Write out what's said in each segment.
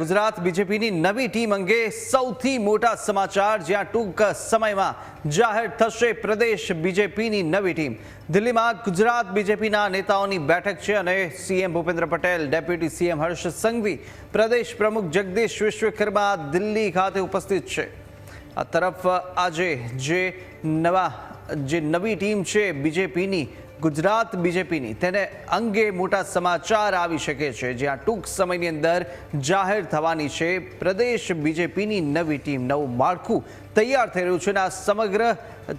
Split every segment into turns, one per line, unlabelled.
ગુજરાત બીજેપીની નવી ટીમ અંગે સૌથી મોટા સમાચાર જ્યાં ટૂંક સમયમાં જાહેર થશે પ્રદેશ બીજેપીની નવી ટીમ. દિલ્હીમાં ગુજરાત બીજેપીના નેતાઓની બેઠક છે અને CM Bhupendra Patel, deputy CM Harsh Sanghavi, પ્રદેશ પ્રમુખ જગદીશ વિશ્વકર્મા દિલ્હી ખાતે ઉપસ્થિત છે. આ તરફ આજે જે નવા, જે નવી ટીમ છે બીજેપીની ગુજરાત બીજેપીની. તેને અંગે મોટા સમાચાર આવી શકે છે જ્યાં ટૂંક સમયની અંદર જાહેર થવાની છે. પ્રદેશ બીજેપીની નવી ટીમ, નવું માળખું તૈયાર થઈ રહ્યું છે અને આ સમગ્ર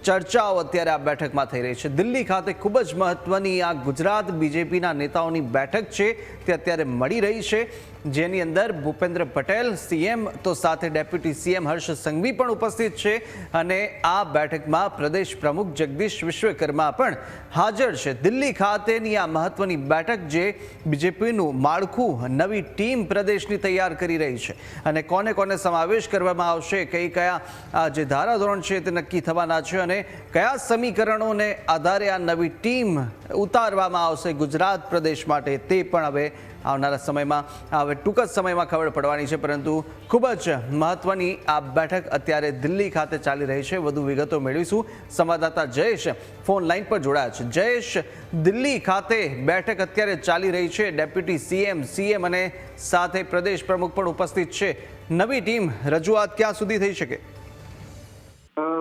ચર્ચાઓ અત્યારે આ બેઠકમાં થઈ રહી છે. દિલ્હી ખાતે ખૂબ જ મહત્વની આ ગુજરાત બીજેપીના નેતાઓની બેઠક છે, તે અત્યારે મળી રહી છે. જેની અંદર ભૂપેન્દ્ર પટેલ, સીએમ, તો સાથે ડેપ્યુટી સીએમ હર્ષ સંઘવી પણ ઉપસ્થિત છે અને આ બેઠકમાં પ્રદેશ પ્રમુખ જગદીશ વિશ્વકર્મા પણ હાજર છે. દિલ્હી ખાતેની આ મહત્વની બેઠક જે બીજેપીનું માળખું નવી ટીમ પ્રદેશની તૈયાર કરી રહી છે. અને કોને કોને સમાવેશ કરવામાં આવશે, કઈ કયા જે ધારાધોરણ છે તે નક્કી થવાના છે અને કયા સમીકરણોને આધારે આ નવી ટીમ ઉતારવામાં આવશે ગુજરાત પ્રદેશ માટે તે પણ હવે આવનારા સમયમાં, હવે ટૂંક જ સમયમાં ખબર પડવાની છે, પરંતુ ખૂબ જ મહત્વની આ બેઠક અત્યારે દિલ્હી ખાતે ચાલી રહી છે. વધુ વિગતો મેળવીશું. સંવાદદાતા જયેશ ફોન લાઈન પર જોડાયા છે. જયેશ, દિલ્હી ખાતે બેઠક અત્યારે ચાલી રહી છે. ડેપ્યુટી સીએમ સીએમ અને સાથે પ્રદેશ પ્રમુખ પણ ઉપસ્થિત છે. નવી ટીમ રજૂઆત ક્યાં સુધી થઈ શકે?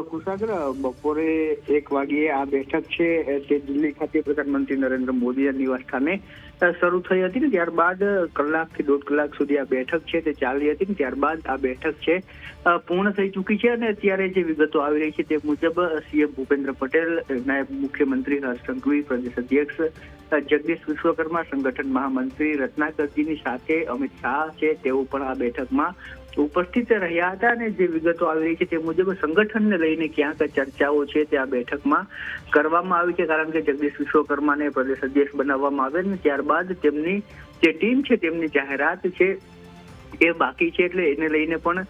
કુશાગ્ર બપોરે એક વાગ્યે આ બેઠક છે તે દિલ્હી ખાતે પ્રધાનમંત્રી નરેન્દ્ર મોદીના નિવાસ સ્થાને શરૂ થઈ હતી ને ત્યારબાદ કલાકથી દોઢ કલાક સુધી આ બેઠક છે તે ચાલી હતી ને ત્યારબાદ આ બેઠક છે પૂર્ણ થઈ ચૂકી છે અને અત્યારે જે વિગતો આવી રહી છે તે મુજબ સીએમ ભૂપેન્દ્ર પટેલ, નાયબ મુખ્યમંત્રી હર્ષ સંઘવી, પ્રદેશ અધ્યક્ષ જગદીશ વિશ્વકર્મા, સંગઠન મહામંત્રી રત્નાકરજીની સાથે અમિત શાહ છે તેઓ પણ આ બેઠકમાં ઉપસ્થિત રહ્યા હતા અને જે વિગતો આવી રહી છે તે મુજબ સંગઠનને લઈને ક્યાંક ચર્ચાઓ છે તે આ બેઠકમાં કરવામાં આવી છે. કારણ કે જગદીશ વિશ્વકર્માને પ્રદેશ અધ્યક્ષ બનાવવામાં આવે ને ત્યારબાદ તેમની જે ટીમ છે, તેમની જાહેરાત છે એ બાકી છે એટલે એને લઈને પણ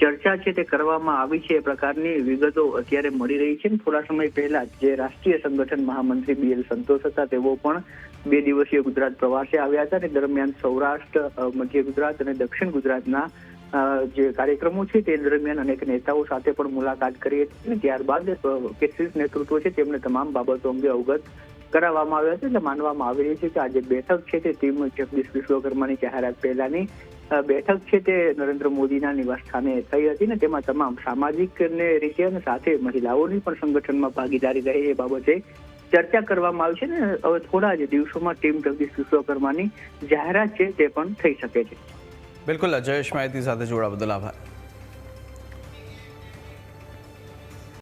ચર્ચા છે તે કરવામાં આવી છે. એ પ્રકારની વિગતો અત્યારે મળી રહી છે થોડા સમય પહેલા જે રાષ્ટ્રીય સંગઠન મહામંત્રી બી એલ સંતોષ હતા, તેઓ પણ બે દિવસીય ગુજરાત પ્રવાસે આવ્યા હતા અને દરમિયાન સૌરાષ્ટ્ર મધ્ય ગુજરાત અને દક્ષિણ ગુજરાતના જે કાર્યક્રમો છે તે દરમિયાન અનેક નેતાઓ સાથે પણ મુલાકાત કરી હતી અને ત્યારબાદ અ, નેતૃત્વ છે તેમને તમામ બાબતો અંગે અવગત કરાવવામાં આવ્યા છે એટલે માનવામાં આવી રહ્યું છે કે આ જે બેઠક છે તે ટીમ જગદીશ વિશ્વકર્માની જાહેરાત પહેલાની. બેઠક છે તે નરેન્દ્ર મોદીના નિવાસ સ્થાને થઈ હતી ને તેમાં તમામ સામાજિક ને રીતે અને સાથે મહિલાઓની પણ સંગઠનમાં ભાગીદારી રહે એ બાબતે ચર્ચા કરવામાં આવી છે ને હવે થોડા જ દિવસોમાં ટીમ જગદીશ વિશ્વકર્માની જાહેરાત છે તે પણ થઈ શકે છે.
બિલકુલ જયેશ માહિતી સાથે જોડા બદલ આભાર.